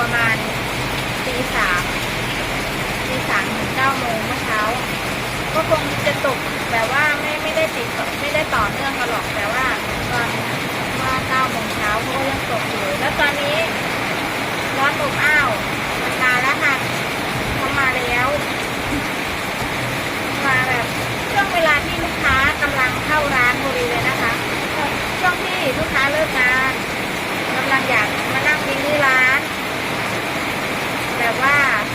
ประมาณตีสามตีสามถึงเก้าโมงเมื่อเช้า ก็คงจะตกแต่ว่าไม่ไม่ได้ติดไม่ได้ต่อเนื่องกันหรอกแต่ว่าตอนว่าเก้าโมงเช้าเขาก็ยังตกอยู่แล้วตอนนี้ร้อนอบอ้าวมันมาแล้วค่ะเขามาแล้วมาแบบช่วงเวลาที่ลูกค้ากำลังเข้าร้านพอดีเลยนะคะช่วงที่ลูกค้าเลิกงานกำลังอยากมานั่งกินที่ร้าน แบบว่าท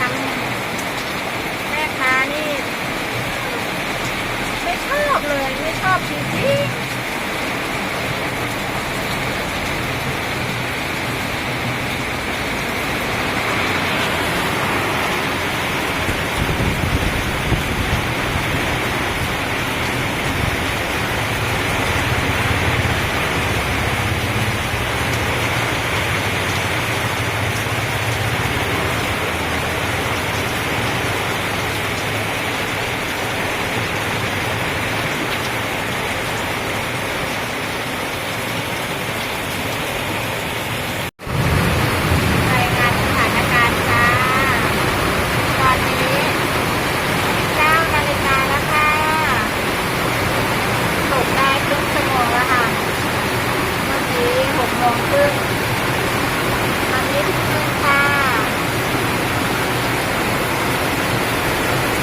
ำแม่ค้านี่ ไม่ ชอบเลยไม่ชอบจริงๆ รายงานสถานการณ์ค่ะ ตอนนี้9นาฬิกาแล้วค่ะ ตกได้ครึ่งชั่วโมงแล้วค่ะ เมื่อกี้6โมงครึ่งตอนนี้ถึงครึ่งค่ะ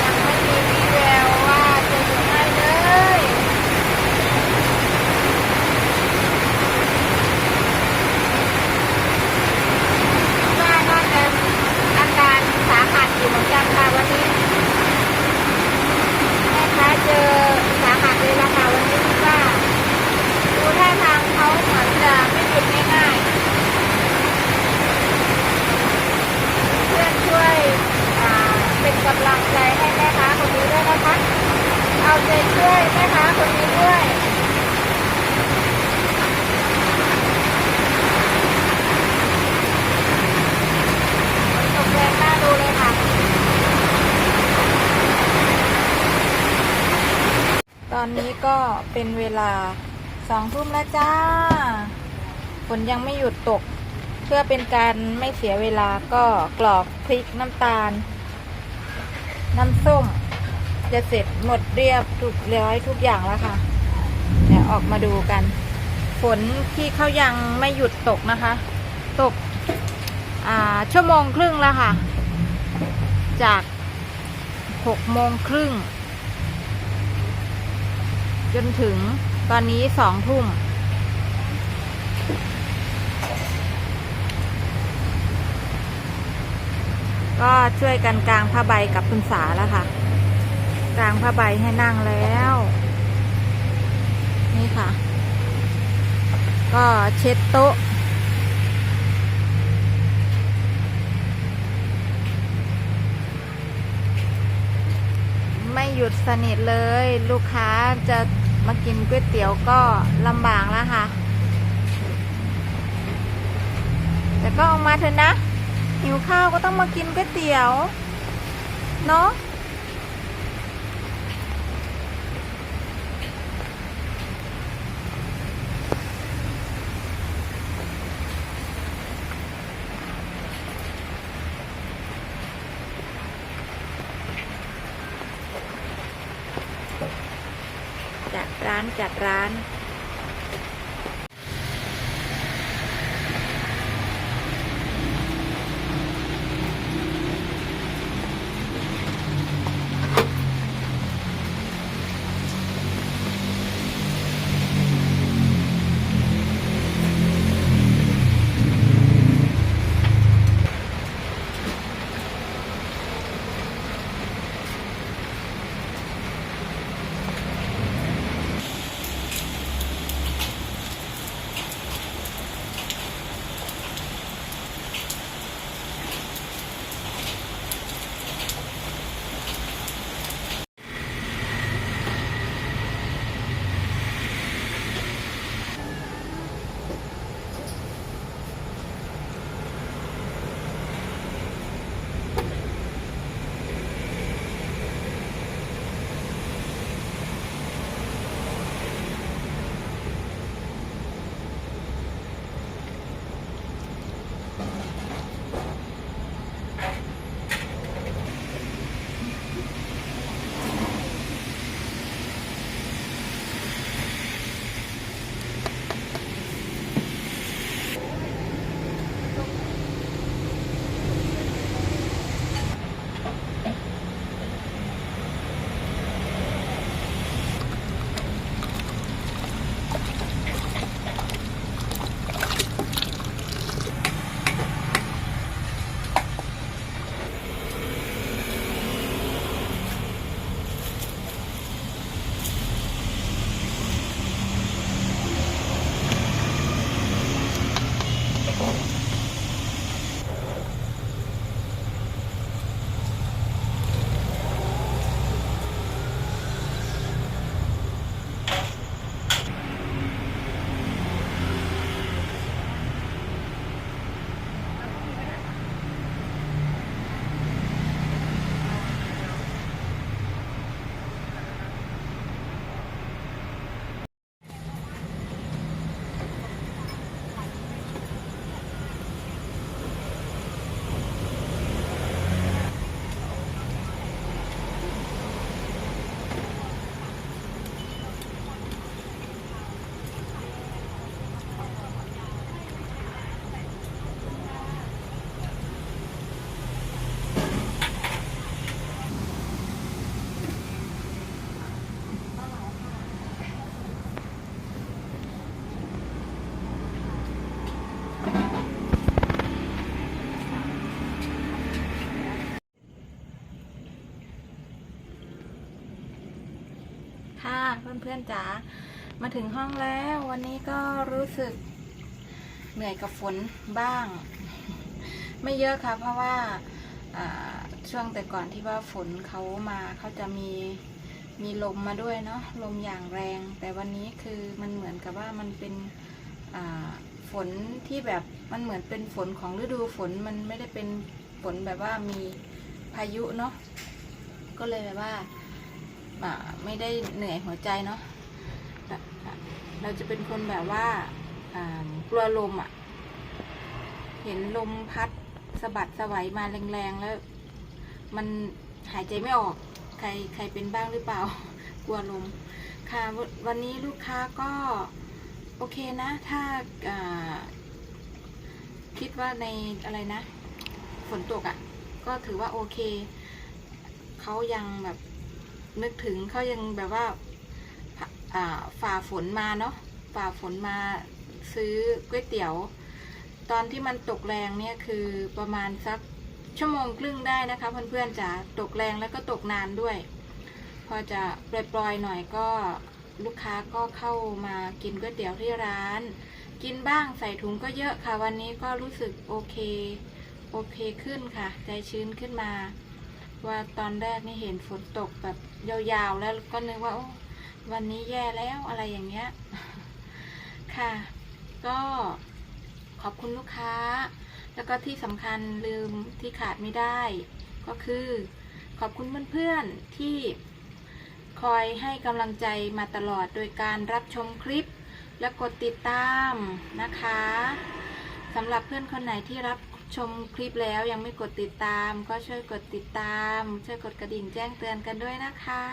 ยังไม่มีวี่แววว่าจะหยุดได้เลย ว่าน่าจะอาการสาหัสอยู่เหมือนกันค่ะวันนี้แม่ค้าเจอสาหัสเลยละค่ะวันนี้คิดว่าดูท่าทางเขาเหมือนจะไม่หยุดง่ายๆเพื่อนช่วยอ่าเป็นกำลังใจให้แม่ค้าคนนี้ด้วยนะคะ เอาใจช่วยแม่ค้าคนนี้ด้วย ตกแรงน่าดูเลยค่ะ ตอนนี้ก็ เป็นเวลาสองทุ่มแล้วจ้า ฝนยังไม่หยุดตก เพื่อเป็นการไม่เสียเวลาก็กรอกพริกน้ำตาล น้ำส้ม จะเสร็จหมดเรียบทุกเร้อยทุกอย่างแล้วค่ะ เดี๋ยวออกมาดูกัน ฝนที่เขายังไม่หยุดตกนะคะ ตก อ่า ชั่วโมงครึ่งแล้วค่ะ จากหกโมงครึ่ง จนถึงตอนนี้สองทุ่มก็ช่วยกันกลางผ้าใบกับคุณสาแล้วค่ะ กลางผ้าใบให้นั่งแล้ว นี่ค่ะ ก็เช็ดโต๊ะ ไม่หยุดสนิทเลย ลูกค้าจะ มากินก๋วยเตี๋ยวก็ลำบากแล้วค่ะ แต่ก็ออกมาเถอะนะ หิวข้าวก็ต้องมากินก๋วยเตี๋ยว เนาะ จัดร้านจัดร้าน เพื่อนๆจ๋ามาถึงห้องแล้ววันนี้ก็รู้สึกเหนื่อยกับฝนบ้าง ไม่เยอะค่ะ เพราะว่าช่วงแต่ก่อนที่ว่าฝนเขามาเขาจะมีมีลมมาด้วยเนาะลมอย่างแรง แต่วันนี้คือมันเหมือนกับว่ามันเป็นฝนที่แบบมันเหมือนเป็นฝนของฤดูฝนมันไม่ได้เป็นฝนแบบว่ามีพายุเนาะก็เลยแบบว่า ไม่ได้เหนื่อยหัวใจเนาะเราจะเป็นคนแบบว่ากลัวลมอะ่ะ เห็นลมพัดสะบัดสวัยมาแรงๆแล้ว มันหายใจไม่ออก ใครใครเป็นบ้างหรือเปล่า กลัวลม ค่ะวันนี้ลูกค้าก็โอเคนะ ถ้าอ่าคิดว่าในอะไรนะ ฝนตกอะ่ะ ก็ถือว่าโอเค เขายังแบบ นึกถึงเขายังแบบว่าฝ่าฝนมาเนาะฝ่าฝนมาซื้อก๋วยเตี๋ยว ตอนที่มันตกแรงเนี่ยคือประมาณสักชั่วโมงครึ่งได้นะคะเพื่อนๆจ๋าตกแรงแล้วก็ตกนานด้วย พอจะปล่อยๆหน่อยก็ลูกค้าก็เข้ามากินก๋วยเตี๋ยวที่ร้าน กินบ้างใส่ถุงก็เยอะค่ะ วันนี้ก็รู้สึกโอเค โอเคขึ้นค่ะ ใจชื้นขึ้นมา ว่าตอนแรกนี่เห็นฝนตกแบบยาวๆ แล้วก็นึกว่าวันนี้แย่แล้วอะไรอย่างเงี้ย ค่ะ ก็ขอบคุณลูกค้า แล้วก็ที่สำคัญลืมที่ขาดไม่ได้ ก็คือขอบคุณเพื่อนๆที่คอยให้กำลังใจมาตลอดโดยการรับชมคลิปและกดติดตามนะคะสำหรับเพื่อนคนไหนที่รับ ชมคลิปแล้วยังไม่กดติดตาม ก็ช่วยกดติดตาม ช่วยกดกระดิ่งแจ้งเตือนกันด้วยนะคะ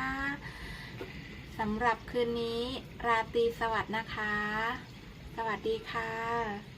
สำหรับคืนนี้ราตรีสวัสดิ์นะคะ สวัสดีค่ะ